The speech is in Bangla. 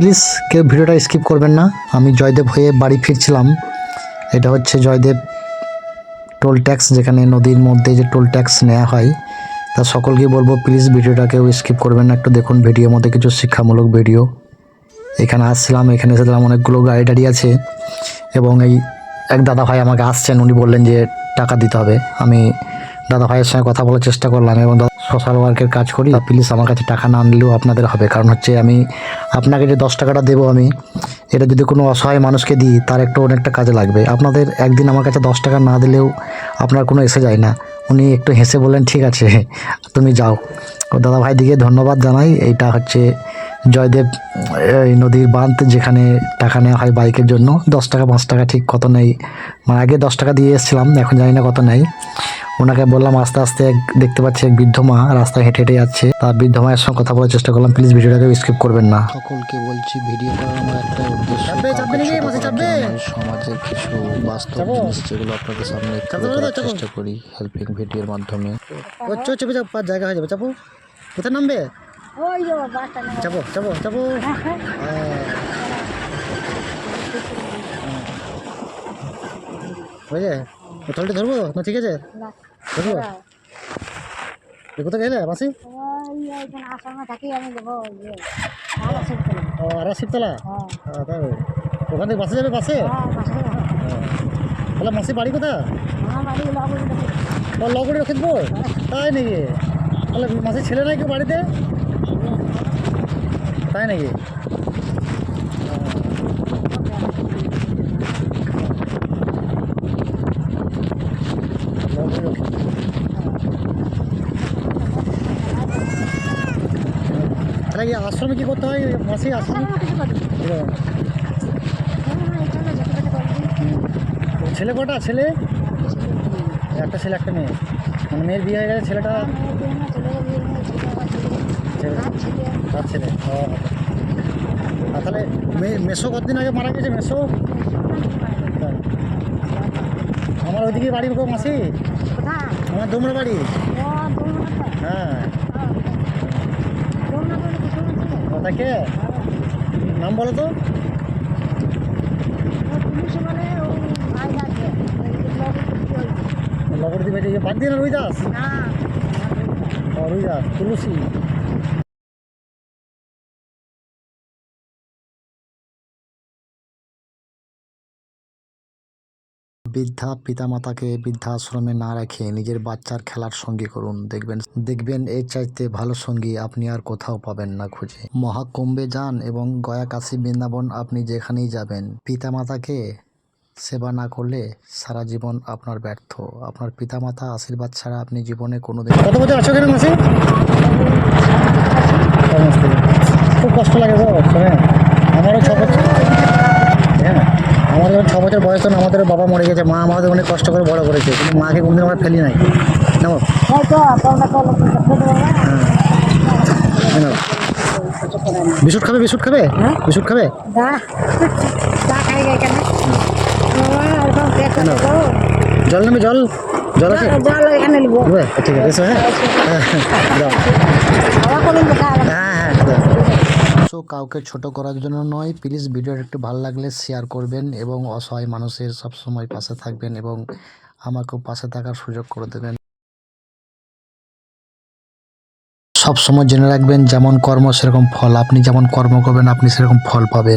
প্লিজ কেউ ভিডিওটা স্কিপ করবেন না। আমি জয়দেব হয়ে বাড়ি ফিরছিলাম। এটা হচ্ছে জয়দেব টোল ট্যাক্স, যেখানে নদীর মধ্যে যে টোল ট্যাক্স নেওয়া হয়। তা সকলকে বলব, প্লিজ ভিডিওটা কেউ স্কিপ করবেন না। একটু দেখুন ভিডিওর মধ্যে কিছু শিক্ষামূলক ভিডিও। এখানে আসছিলাম, এখানে এসে এসেছিলাম অনেকগুলো গাড়ি টাড়ি আছে। এবং এই এক দাদা ভাই আমাকে আসছেন, উনি বললেন যে টাকা দিতে হবে। আমি দাদা ভাইয়ের সঙ্গে কথা বলার চেষ্টা করলাম এবং সোশ্যাল ওয়ার্কের কাজ করি। প্লিজ আমার কাছে টাকা না আনলেও আপনাদের হবে। কারণ হচ্ছে আমি আপনাকে যে দশ টাকাটা দেবো আমি, এটা যদি কোনো অসহায় মানুষকে দিই, তার একটু অনেকটা কাজে লাগবে। আপনাদের একদিন আমার কাছে দশ টাকা না দিলেও আপনার কোনো এসে যায় না। উনি একটু হেসে বললেন ঠিক আছে তুমি যাও। ও দাদা ভাই দিকে ধন্যবাদ জানাই। এইটা হচ্ছে জয়দেব এই নদীর বাঁধ যেখানে টাকা নেওয়া হয় বাইকের জন্য। দশ টাকা পাঁচ টাকা ঠিক কত নেই। মানে আগে দশ টাকা দিয়ে এসেছিলাম এখন জানি না কত নেই। ওনাকে বললাম আস্তে আস্তে এক দেখতে পাচ্ছি এক বৃদ্ধ মা রাস্তায় হেঁটে হেঁটে যাচ্ছে। তার বৃদ্ধ মায়ের সঙ্গে কথা বলার চেষ্টা করলাম। প্লিজ ভিডিওটাকে স্কিপ করবেন না। সকলকে বলছি ভিডিও করার আমার একটা উদ্দেশ্য সমাজের কিছু বাস্তব জিনিস যেগুলো আপনাদের সামনে। চেষ্টা করি হেল্পিং ভিডিওর মাধ্যমে। ও চো চেপে যাও পাঁচ জায়গা হয়ে যাবে চাপো। কোথায় নামবে? চাপো চাপো চাপো। বুঝলে টোলটি ধরবো? না ঠিক আছে? ধরবো? কোথায় গেলে মাসি? ও আর শিবতলা হ্যাঁ। হ্যাঁ, তাই ওখান থেকে বাসে যাবে বাসে? হ্যাঁ। তাহলে মাসি বাড়ি কোথায়? ও লগড়ি রক্ষিতপুর তাই নাকি? তাহলে মাসির ছেলে নাই কেউ বাড়িতে? তাই নাকি? তাহলে আশ্রমে কি করতে হয়? মাসি আশ্রমে? ছেলে কটা? ছেলে? একটা ছেলে, একটা মেয়ে। মানে মেয়ের বিয়ে হয়ে গেছে ছেলেটা ছেলে তার ছেলে। ও আর তাহলে মে- মেসো কতদিন আগে মারা গেছে মেসো? আমার ওইদিকে বাড়ি গো মাসি। আমার দোমরা বাড়ি। হ্যাঁ। তাকে? নাম বলো তো পুলিশ বলে ও ভাই আছে লগরদি বেটে বাদ দিয়ে না রুই দাস? ও রুই দাস তুলসী। বৃদ্ধা পিতামাতাকে বৃদ্ধাশ্রমে না রেখে নিজের বাচ্চার খেলার সঙ্গী করুন। দেখবেন দেখবেন এর চাইতে ভালো সঙ্গী আপনি আর কোথাও পাবেন না খুঁজে। মহাকুম্ভে যান এবং গয়া কাশী বৃন্দাবন আপনি যেখানেই যাবেন পিতামাতাকে সেবা না করলে সারা জীবন আপনার ব্যর্থ। আপনার পিতামাতা আশীর্বাদ ছাড়া আপনি জীবনে কোনোদিন কত বছর আছো কেন মাসি? খুব কষ্ট লাগে হ্যাঁ আমারও ছ বছর। হ্যাঁ আমারও যখন ছ বছর বয়স তখন আমাদের বাবা মরে গেছে। মা আমাদের অনেক কষ্ট করে বড় করেছে কিন্তু মাকে কোনদিন আমরা ফেলি নাই। নাও না নাও বিস্কুট খাবে বিস্কুট খাবে? হ্যাঁ? বিস্কুট খাবে? জল নেবে জল। জল আছে? জল এখানে নিব। ঠিক আছে হ্যাঁ? হ্যাঁ, হ্যাঁ হ্যাঁ সো কাউকে ছোট করার জন্য নয় প্লিজ ভিডিওটা একটু ভালো লাগলে শেয়ার করবেন এবং অসহায় মানুষের সবসময় পাশে থাকবেন এবং আমাকেও পাশে থাকার সুযোগ করে দেবেন। সব সময় জেনে রাখবেন যেমন কর্ম সেরকম ফল। আপনি যেমন কর্ম করবেন আপনি সেরকম ফল পাবেন।